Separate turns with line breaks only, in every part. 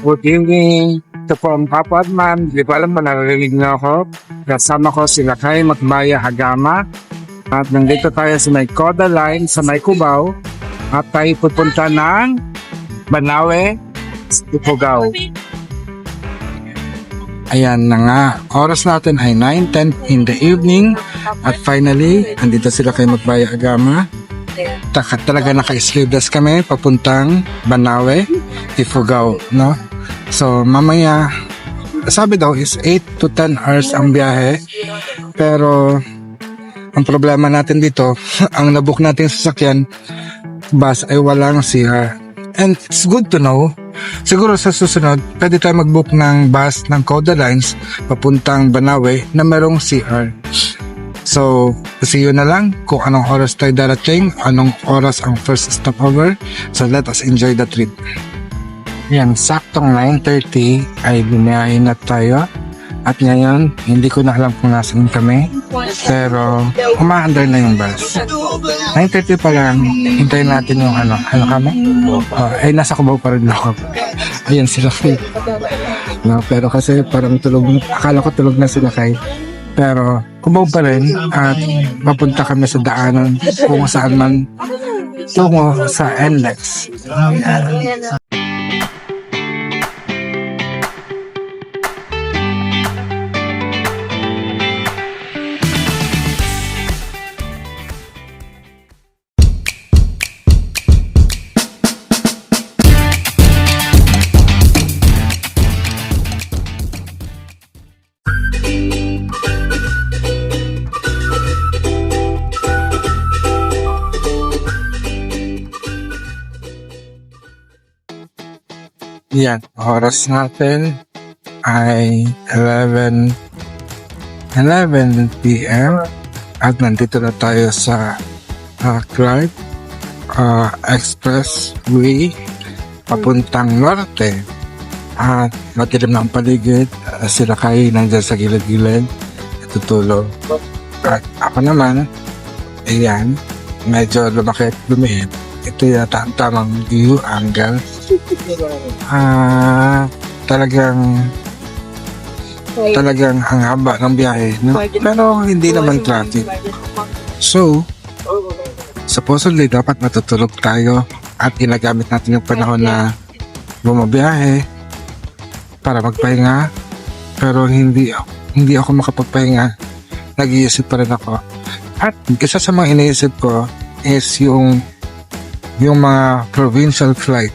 Good evening. Ito po ang Papa at Ma'am. Hindi ko alam naririnig niyo ako. Kasama ko si Lakay Magmaya Hagama. At nandito tayo sa may Coda Line sa may Cubao. At tayo pupunta ng Banawe, Ifugao. Ayan na nga. Oras natin ay 9.10 in the evening. At finally, andito sila kay Magmaya Hagama. Taka, talaga naka-sleeveless kami papuntang Banawe, Ifugao, no? So, mamaya, sabi daw is 8 to 10 hours ang biyahe. Pero, ang problema natin dito, ang nabook natin sa sasakyan, bus ay walang CR. And it's good to know. Siguro sa susunod, pwede tayo mag-book ng bus ng Coda Lines papuntang Banawe na merong CR. So, see you na lang kung anong oras tayo darating, anong oras ang first stopover. So, let us enjoy the trip. Yan, saktong 9.30 ay binayahin na tayo. At ngayon, hindi ko na alam kung nasan kami. Pero, umaandar na yung bus. 9.30 pa lang, hintayin natin yung ano, ano kami? Oh, ay, nasa kubaw pa rin ako. Ayan sila. No, pero kasi parang tulog, akala ko tulog na sila kay. Pero, kubaw pa rin at papunta kami sa daanan kung saan man tungo sa NLEX. Yan, oras natin ay 11 11 p.m. at nandito na tayo sa uh, Clark uh, Expressway papuntang norte. At matilim ang paligid uh, sila kayo nandyan sa gilid-gilid tutulog at ako naman ayan medyo lumaki lumiit ito yata ang tamang view angle Ah, talagang talagang ang haba ng biyahe. No? Pero hindi naman traffic. So, supposedly dapat matutulog tayo at ginagamit natin yung panahon na bumabiyahe para magpahinga. Pero hindi hindi ako makapagpahinga. Nag-iisip pa rin ako. At isa sa mga iniisip ko is yung yung mga provincial flight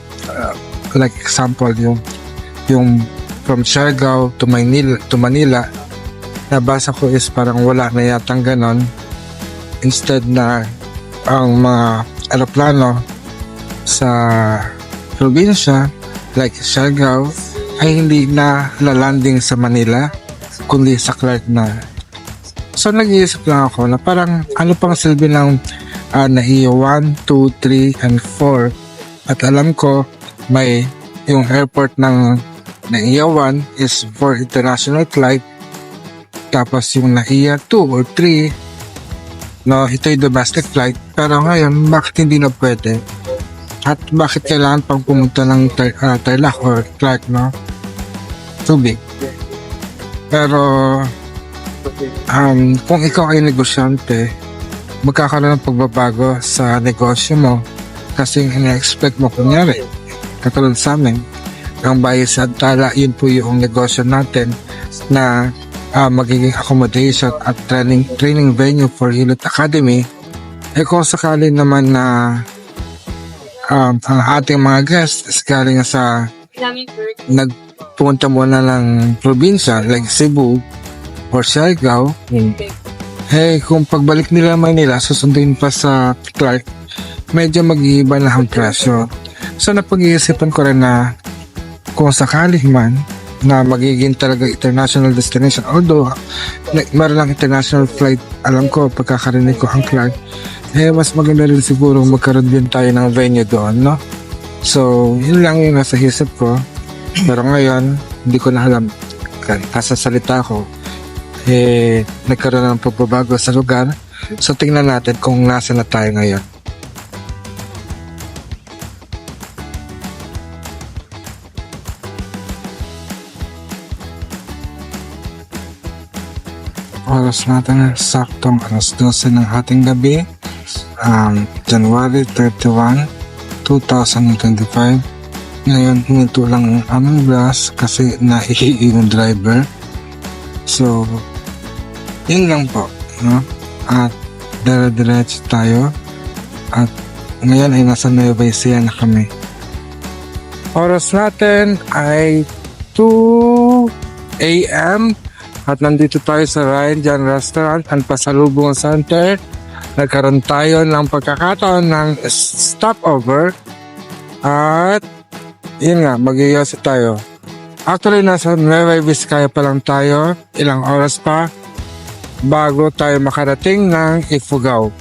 like example yung yung from Siargao to Manila to Manila nabasa ko is parang wala na yatang ganon. Instead na ang mga aeroplano sa probinsya like Siargao ay hindi na lalanding sa Manila kundi sa Clark na. So nag-iisip lang ako na parang ano pang silbi ng uh, NAIA 1, 2, 3, and 4 at alam ko may yung airport ng NAIA 1 is for international flight. Tapos yung NAIA 2 or 3 no, ito yung domestic flight. Pero ngayon bakit hindi na pwede? At bakit kailangan pang pumunta ng uh, Tarlac or Clark no? Too big pero um, kung ikaw ay negosyante magkakaroon ng pagbabago sa negosyo mo. Kasi ina-expect mo kunyari katulad sa amin ang bayo sa tala yun po yung negosyo natin na ah, magiging accommodation at training training venue for Hilot Academy. Eh kung sakali naman na um, ang ating mga guests is galing sa nagpunta muna ng probinsya like Cebu or Siargao eh kung pagbalik nila Manila susunduin pa sa Clark medyo mag-iiba na ang presyo so napag-iisipan ko rin na kung sakali man na magiging talaga international destination although like, meron lang international flight alam ko pagkakarinig ko ang Clark eh mas maganda rin siguro magkaroon din tayo ng venue doon no? So yun lang yung nasa isip ko. Pero ngayon hindi ko na alam. Nasa salita ko eh nagkaroon ng pagbabago sa lugar. So tingnan natin kung nasa na tayo ngayon oras natin ay saktong alas 12 ng hating gabi. Um, January 31, 2025. Ngayon, huminto lang ang aming bus kasi naihi yung driver. So, yun lang po. No? At dire-diretso tayo. At ngayon ay nasa Nueva Ecija na kami. Oras natin ay 2 a.m. At nandito tayo sa Ryan Jan Restaurant and Pasalubong Center. Nagkaroon tayo ng pagkakataon ng stopover. At yun nga, mag tayo. Actually, nasa Nueva Vizcaya pa lang tayo. Ilang oras pa bago tayo makarating ng Ifugao.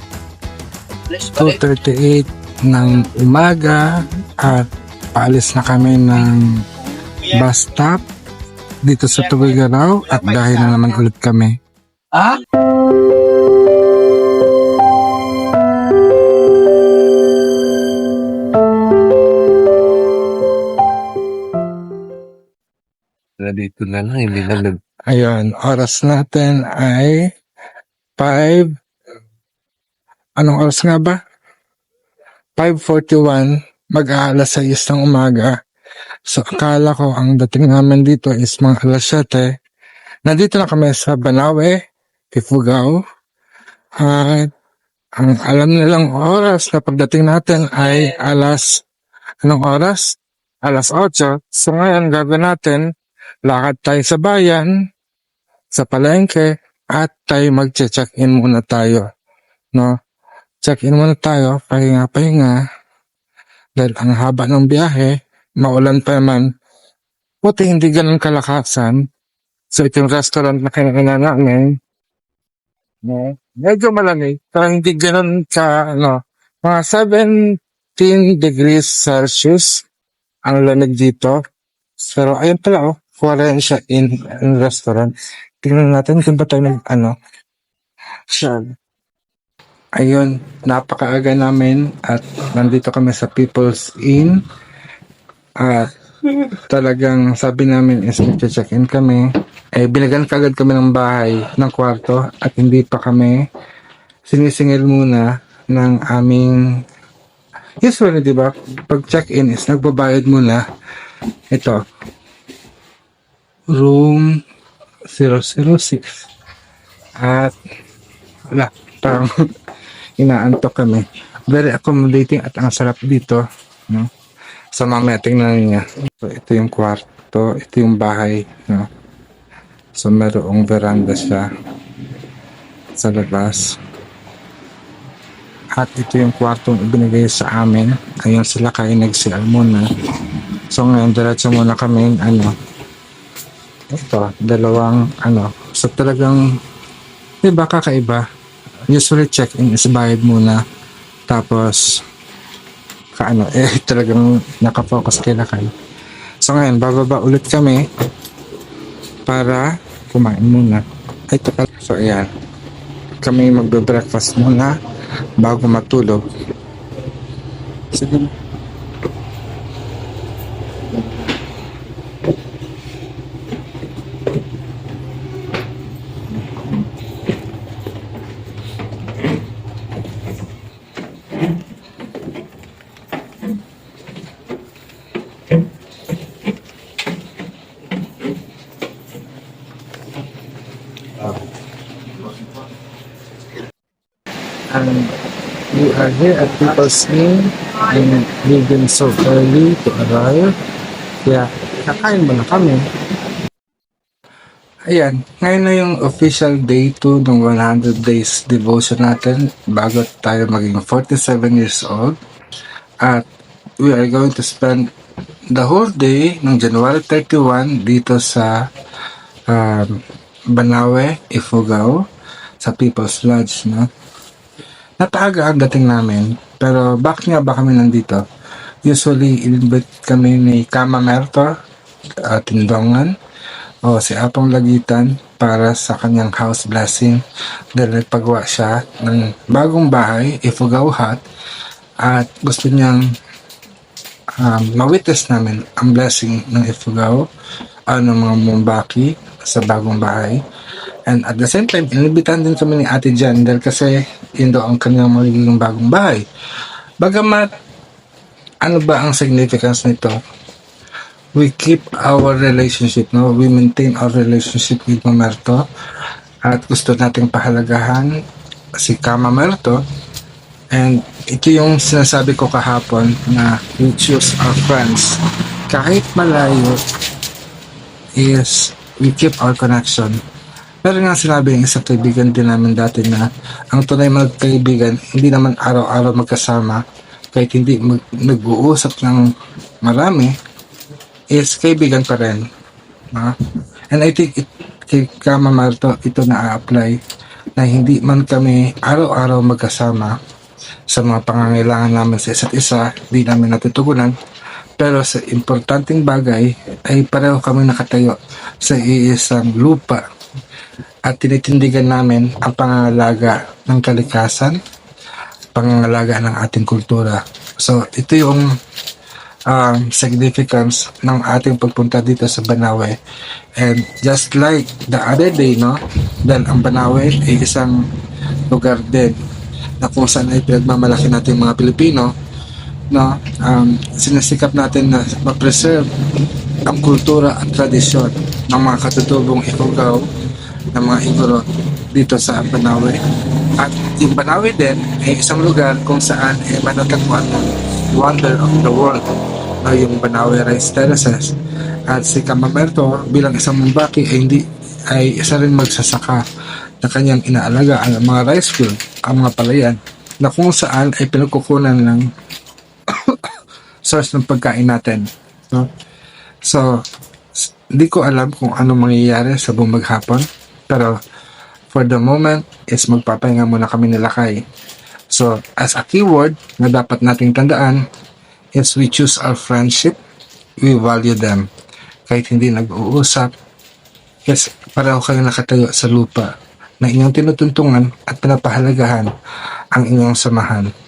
2.38 ng umaga at paalis na kami ng bus stop dito sa Tubigaraw at dahil na naman ulit kami.
Ah?
na dito na lang, hindi na nag...
Ayun, oras natin ay 5 Anong oras nga ba? 5.41 mag-aalas 6 ng umaga. So akala ko ang dating namin dito is mga alas 7. Nandito na kami sa Banawe, Ifugao. At ang alam nilang oras na pagdating natin ay alas anong oras? Alas 8. So ngayon gagawin natin lakad tayo sa bayan, sa palengke, at tayo mag-check-in muna tayo. No? Check-in muna tayo, pahinga-pahinga. Dahil ang haba ng biyahe, maulan pa naman. Buti hindi ganun kalakasan. So ito yung restaurant na kailangan namin. No? Medyo malamig. Pero hindi ganun ka, ano, mga 17 degrees Celsius ang lamig dito. Pero ayun pala, oh. Kuwala siya in, in restaurant. Tingnan natin kung ba tayo nag, ano, siya. Ayun, napakaaga namin at nandito kami sa People's Inn. At talagang sabi namin is check-in kami. Eh, binagan kagad kami ng bahay, ng kwarto at hindi pa kami sinisingil muna ng aming usually, di ba, pag check-in is nagbabayad muna. Ito, room 006. At wala, parang inaantok kami. Very accommodating at ang sarap dito. No? Sa mamaya, tingnan niya. So, ito yung kwarto, ito yung bahay. No? So, merong veranda siya sa labas. At ito yung kwartong ibinigay sa amin. Ayun sila kayo nag-CR muna. So, ngayon, diretso muna kami, ano, ito, dalawang ano. So talagang, di ba kakaiba? Usually check-in is bayad muna. Tapos, kaano, eh talagang nakafocus kay Lakay. So ngayon, bababa ulit kami para kumain muna. Ay, pala. So ayan, kami magbe-breakfast muna bago matulog. Sige. and we are here at People's Inn and been so early to arrive. Kaya, kakain muna kami. Ayan, ngayon na yung official day 2 ng 100 days devotion natin bago tayo maging 47 years old. At we are going to spend the whole day ng January 31 dito sa um, Banawe, Ifugao, sa People's Lodge, no? Napaaga ang dating namin, pero bakit nga ba kami nandito? Usually, in-invite kami ni Kama Merto, uh, Tindongan, o si Apong Lagitan para sa kanyang house blessing dahil nagpagawa siya ng bagong bahay, Ifugao Hut, at gusto niyang um, ma-witness namin ang blessing ng Ifugao, ano mga Mumbaki sa bagong bahay. And at the same time, inibitahan din kami ni Ate Jan dahil kasi yun daw ang kanyang magiging bagong bahay. Bagamat, ano ba ang significance nito? We keep our relationship, no? We maintain our relationship with Mamerto at gusto nating pahalagahan si Kama Mamerto and ito yung sinasabi ko kahapon na we choose our friends kahit malayo is we keep our connection pero nga sinabi ng isang kaibigan din namin dati na ang tunay magkaibigan hindi naman araw-araw magkasama kahit hindi mag- nag-uusap ng marami is kaibigan pa rin. no? And I think it, kay Kama Marto, ito na-apply na hindi man kami araw-araw magkasama sa mga pangangailangan namin sa isa't isa, hindi namin natutugunan. Pero sa importanteng bagay ay pareho kami nakatayo sa iisang lupa at tinitindigan namin ang pangangalaga ng kalikasan, pangangalaga ng ating kultura. So, ito yung um, significance ng ating pagpunta dito sa Banawe. And just like the other day, no, dahil ang Banawe ay isang lugar din na kung saan ay pinagmamalaki natin mga Pilipino, no, um, sinasikap natin na ma-preserve ang kultura at tradisyon ng mga katutubong Ifugao, ng mga Igoro dito sa Banawe. At yung Banawe din ay isang lugar kung saan ay matatagpuan ng wonder of the world na yung Banawe Rice Terraces. At si Kamamerto bilang isang mambaki ay hindi ay isa rin magsasaka na kanyang inaalaga ang mga rice field, ang mga palayan na kung saan ay pinagkukunan ng source ng pagkain natin. No? So, hindi ko alam kung ano mangyayari sa buong maghapon. Pero, for the moment, is magpapahinga muna kami nilakay. So, as a keyword na dapat nating tandaan is we choose our friendship, we value them. Kahit hindi nag-uusap, yes, pareho kayo nakatayo sa lupa na inyong tinutuntungan at pinapahalagahan ang inyong samahan.